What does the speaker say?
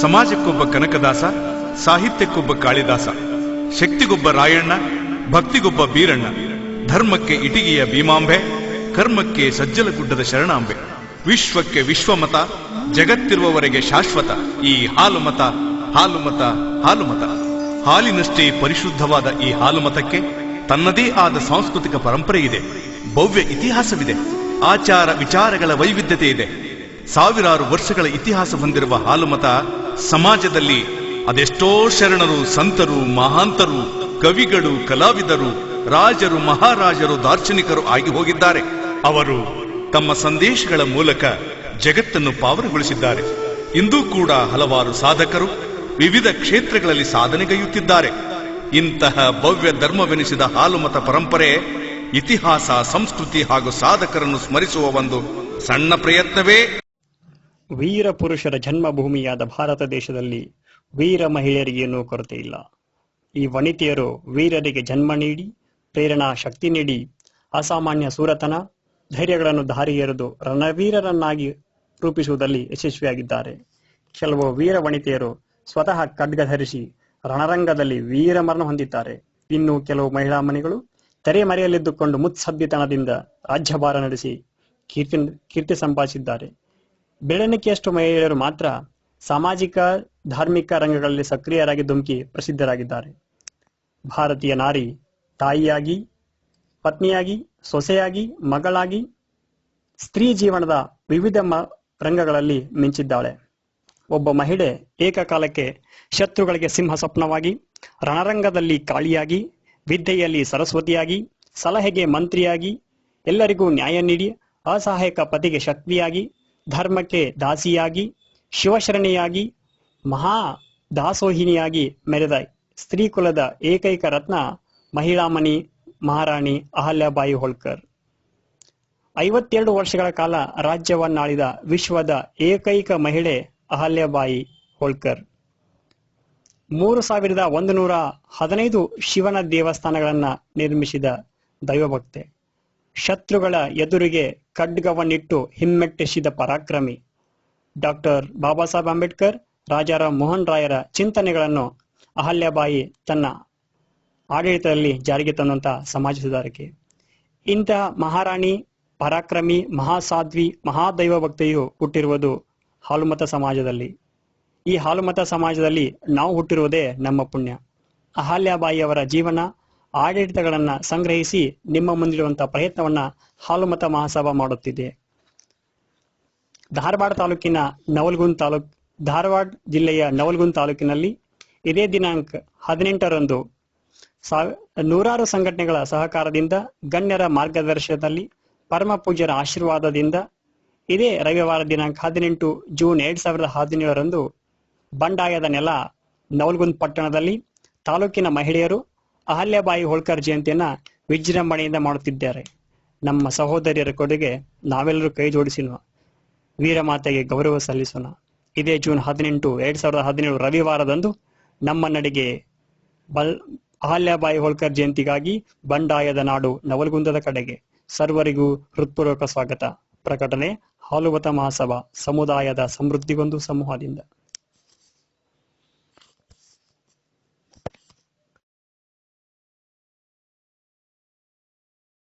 ಸಮಾಜಕ್ಕೊಬ್ಬ ಕನಕದಾಸ, ಸಾಹಿತ್ಯಕ್ಕೊಬ್ಬ ಕಾಳಿದಾಸ, ಶಕ್ತಿಗೊಬ್ಬ ರಾಯಣ್ಣ, ಭಕ್ತಿಗೊಬ್ಬ ಬೀರಣ್ಣ, ಧರ್ಮಕ್ಕೆ ಇಟಿಗೆಯ ಭೀಮಾಂಬೆ, ಕರ್ಮಕ್ಕೆ ಸಜ್ಜಲಗುಡ್ಡದ ಶರಣಾಂಬೆ, ವಿಶ್ವಕ್ಕೆ ವಿಶ್ವಮತ, ಜಗತ್ತಿರುವವರೆಗೆ ಶಾಶ್ವತ, ಈ ಹಾಲು ಮತ ಹಾಲು ಮತ ಹಾಲು ಮತ ಹಾಲಿನಷ್ಟೇ ಪರಿಶುದ್ಧವಾದ ಈ ಹಾಲು ಮತಕ್ಕೆ ತನ್ನದೇ ಆದ ಸಾಂಸ್ಕೃತಿಕ ಪರಂಪರೆ ಇದೆ, ಭವ್ಯ ಇತಿಹಾಸವಿದೆ, ಆಚಾರ ವಿಚಾರಗಳ ವೈವಿಧ್ಯತೆ ಇದೆ. ಸಾವಿರಾರು ವರ್ಷಗಳ ಇತಿಹಾಸ ಹೊಂದಿರುವ ಹಾಲುಮತ ಸಮಾಜದಲ್ಲಿ ಅದೆಷ್ಟೋ ಶರಣರು, ಸಂತರು, ಮಹಾಂತರು, ಕವಿಗಳು, ಕಲಾವಿದರು, ರಾಜರು, ಮಹಾರಾಜರು, ದಾರ್ಶನಿಕರು ಆಗಿ ಹೋಗಿದ್ದಾರೆ. ಅವರು ತಮ್ಮ ಸಂದೇಶಗಳ ಮೂಲಕ ಜಗತ್ತನ್ನು ಪಾವನಗೊಳಿಸಿದ್ದಾರೆ. ಇಂದೂ ಕೂಡ ಹಲವಾರು ಸಾಧಕರು ವಿವಿಧ ಕ್ಷೇತ್ರಗಳಲ್ಲಿ ಸಾಧನೆಗೈಯುತ್ತಿದ್ದಾರೆ. ಇಂತಹ ಭವ್ಯ ಧರ್ಮವೆನಿಸಿದ ಹಾಲುಮತ ಪರಂಪರೆ ಇತಿಹಾಸ, ಸಂಸ್ಕೃತಿ ಹಾಗೂ ಸಾಧಕರನ್ನು ಸ್ಮರಿಸುವ ಒಂದು ಸಣ್ಣ ಪ್ರಯತ್ನವೇ. ವೀರ ಪುರುಷರ ಜನ್ಮಭೂಮಿಯಾದ ಭಾರತ ದೇಶದಲ್ಲಿ ವೀರ ಮಹಿಳೆಯರಿಗೇನೂ ಕೊರತೆ ಇಲ್ಲ. ಈ ವನಿತೆಯರು ವೀರರಿಗೆ ಜನ್ಮ ನೀಡಿ, ಪ್ರೇರಣಾ ಶಕ್ತಿ ನೀಡಿ, ಅಸಾಮಾನ್ಯ ಸೂರತನ, ಧೈರ್ಯಗಳನ್ನು ದಾರಿ ಎರೆದು ರಣವೀರರನ್ನಾಗಿ ರೂಪಿಸುವುದರಲ್ಲಿ ಯಶಸ್ವಿಯಾಗಿದ್ದಾರೆ. ಕೆಲವು ವೀರ ವನಿತೆಯರು ಸ್ವತಃ ಖಡ್ಗ ಧರಿಸಿ ರಣರಂಗದಲ್ಲಿ ವೀರಮರಣ ಹೊಂದಿದ್ದಾರೆ. ಇನ್ನು ಕೆಲವು ಮಹಿಳಾ ಮನೆಗಳು ತೆರೆಮರೆಯಲ್ಲಿದ್ದುಕೊಂಡು ಮುತ್ಸದ್ದಿತನದಿಂದ ರಾಜ್ಯಭಾರ ನಡೆಸಿ ಕೀರ್ತಿ ಕೀರ್ತಿ ಸಂಪಾದಿಸಿದ್ದಾರೆ. ಬೆಳವಣಿಗೆಯಷ್ಟು ಮಹಿಳೆಯರು ಮಾತ್ರ ಸಾಮಾಜಿಕ, ಧಾರ್ಮಿಕ ರಂಗಗಳಲ್ಲಿ ಸಕ್ರಿಯರಾಗಿ ಧುಮುಕಿ ಪ್ರಸಿದ್ಧರಾಗಿದ್ದಾರೆ. ಭಾರತೀಯ ನಾರಿ ತಾಯಿಯಾಗಿ, ಪತ್ನಿಯಾಗಿ, ಸೊಸೆಯಾಗಿ, ಮಗಳಾಗಿ, ಸ್ತ್ರೀ ಜೀವನದ ವಿವಿಧ ರಂಗಗಳಲ್ಲಿ ಮಿಂಚಿದ್ದಾಳೆ. ಒಬ್ಬ ಮಹಿಳೆ ಏಕಕಾಲಕ್ಕೆ ಶತ್ರುಗಳಿಗೆ ಸಿಂಹ ಸ್ವಪ್ನವಾಗಿ ರಣರಂಗದಲ್ಲಿ ಕಾಳಿಯಾಗಿ, ವಿದ್ಯೆಯಲ್ಲಿ ಸರಸ್ವತಿಯಾಗಿ, ಸಲಹೆಗೆ ಮಂತ್ರಿಯಾಗಿ, ಎಲ್ಲರಿಗೂ ನ್ಯಾಯ ನೀಡಿ, ಅಸಹಾಯಕ ಪತಿಗೆ ಶಕ್ತಿಯಾಗಿ ಧರ್ಮಕ್ಕೆ ದಾಸಿಯಾಗಿ, ಶಿವಶರಣಿಯಾಗಿ, ಮಹಾ ದಾಸೋಹಿನಿಯಾಗಿ ಮೆರೆದ ಸ್ತ್ರೀ ಕುಲದ ಏಕೈಕ ರತ್ನ ಮಹಿಳಾಮಣಿ ಮಹಾರಾಣಿ ಅಹಲ್ಯಾಬಾಯಿ ಹೋಳ್ಕರ್. ಐವತ್ತೆರಡು ವರ್ಷಗಳ ಕಾಲ ರಾಜ್ಯವನ್ನಾಳಿದ ವಿಶ್ವದ ಏಕೈಕ ಮಹಿಳೆ ಅಹಲ್ಯಾಬಾಯಿ ಹೋಳ್ಕರ್. ಮೂರು ಸಾವಿರದ ಒಂದು ನೂರ ಹದಿನೈದು ಶಿವನ ದೇವಸ್ಥಾನಗಳನ್ನ ನಿರ್ಮಿಸಿದ ದೈವಭಕ್ತೆ. ಶತ್ರುಗಳ ಎದುರಿಗೆ ಖಡ್ಗವನ್ನಿಟ್ಟು ಹಿಮ್ಮೆಟ್ಟಿಸಿದ ಪರಾಕ್ರಮಿ. ಡಾಕ್ಟರ್ ಬಾಬಾ ಸಾಹೇಬ್ ಅಂಬೇಡ್ಕರ್, ರಾಜಾರಾಮ್ ಮೋಹನ್ ರಾಯರ ಚಿಂತನೆಗಳನ್ನು ಅಹಲ್ಯಬಾಯಿ ತನ್ನ ಆಡಳಿತದಲ್ಲಿ ಜಾರಿಗೆ ತಂದಂತ ಸಮಾಜ ಸುಧಾರಕಿ. ಇಂತಹ ಮಹಾರಾಣಿ, ಪರಾಕ್ರಮಿ, ಮಹಾಸಾಧ್ವಿ, ಮಹಾದೈವ ಭಕ್ತಿಯು ಹುಟ್ಟಿರುವುದು ಹಾಲುಮತ ಸಮಾಜದಲ್ಲಿ. ಈ ಹಾಲುಮತ ಸಮಾಜದಲ್ಲಿ ನಾವು ಹುಟ್ಟಿರುವುದೇ ನಮ್ಮ ಪುಣ್ಯ. ಅಹಲ್ಯಾಬಾಯಿಯವರ ಜೀವನ ಆಡಳಿತಗಳನ್ನ ಸಂಗ್ರಹಿಸಿ ನಿಮ್ಮ ಮುಂದಿರುವಂತಹ ಪ್ರಯತ್ನವನ್ನ ಹಾಲುಮತ ಮಹಾಸಭಾ ಮಾಡುತ್ತಿದೆ. ಧಾರವಾಡ ತಾಲೂಕಿನ ನವಲ್ಗುಂದ್ ತಾಲೂಕ್, ಧಾರವಾಡ ಜಿಲ್ಲೆಯ ನವಲ್ಗುಂದ್ ತಾಲೂಕಿನಲ್ಲಿ ಇದೇ ದಿನಾಂಕ ಹದಿನೆಂಟರಂದು ನೂರಾರು ಸಂಘಟನೆಗಳ ಸಹಕಾರದಿಂದ ಗಣ್ಯರ ಮಾರ್ಗದರ್ಶನದಲ್ಲಿ ಪರಮ ಪೂಜ್ಯರ ಆಶೀರ್ವಾದದಿಂದ ಇದೇ ರವಿವಾರ ದಿನಾಂಕ ಹದಿನೆಂಟು ಜೂನ್ ಎರಡ್ ಸಾವಿರದ ಹದಿನೇಳರಂದು ಬಂಡಾಯದ ನೆಲ ನವಲ್ಗುಂದ್ ಪಟ್ಟಣದಲ್ಲಿ ತಾಲೂಕಿನ ಮಹಿಳೆಯರು ಅಹಲ್ಯಾಬಾಯಿ ಹೋಳ್ಕರ್ ಜಯಂತಿಯನ್ನ ವಿಜೃಂಭಣೆಯಿಂದ ಮಾಡುತ್ತಿದ್ದಾರೆ. ನಮ್ಮ ಸಹೋದರಿಯರ ಕೊಡುಗೆ ನಾವೆಲ್ಲರೂ ಕೈ ಜೋಡಿಸಿನ ವೀರಮಾತೆಗೆ ಗೌರವ ಸಲ್ಲಿಸೋಣ. ಇದೇ ಜೂನ್ ಹದಿನೆಂಟು, ಎರಡ್ ಸಾವಿರದ ಹದಿನೇಳು ರವಿವಾರದಂದು ನಮ್ಮ ನಡಿಗೆ ಬಲ್, ಅಹಲ್ಯಾಬಾಯಿ ಹೋಳ್ಕರ್ ಜಯಂತಿಗಾಗಿ ಬಂಡಾಯದ ನಾಡು ನವಲಗುಂದದ ಕಡೆಗೆ ಸರ್ವರಿಗೂ ಹೃತ್ಪೂರ್ವಕ ಸ್ವಾಗತ. ಪ್ರಕಟಣೆ ಹಾಲುವತ ಮಹಾಸಭಾ, ಸಮುದಾಯದ ಸಮೃದ್ಧಿಗೊಂದು ಸಮೂಹದಿಂದ.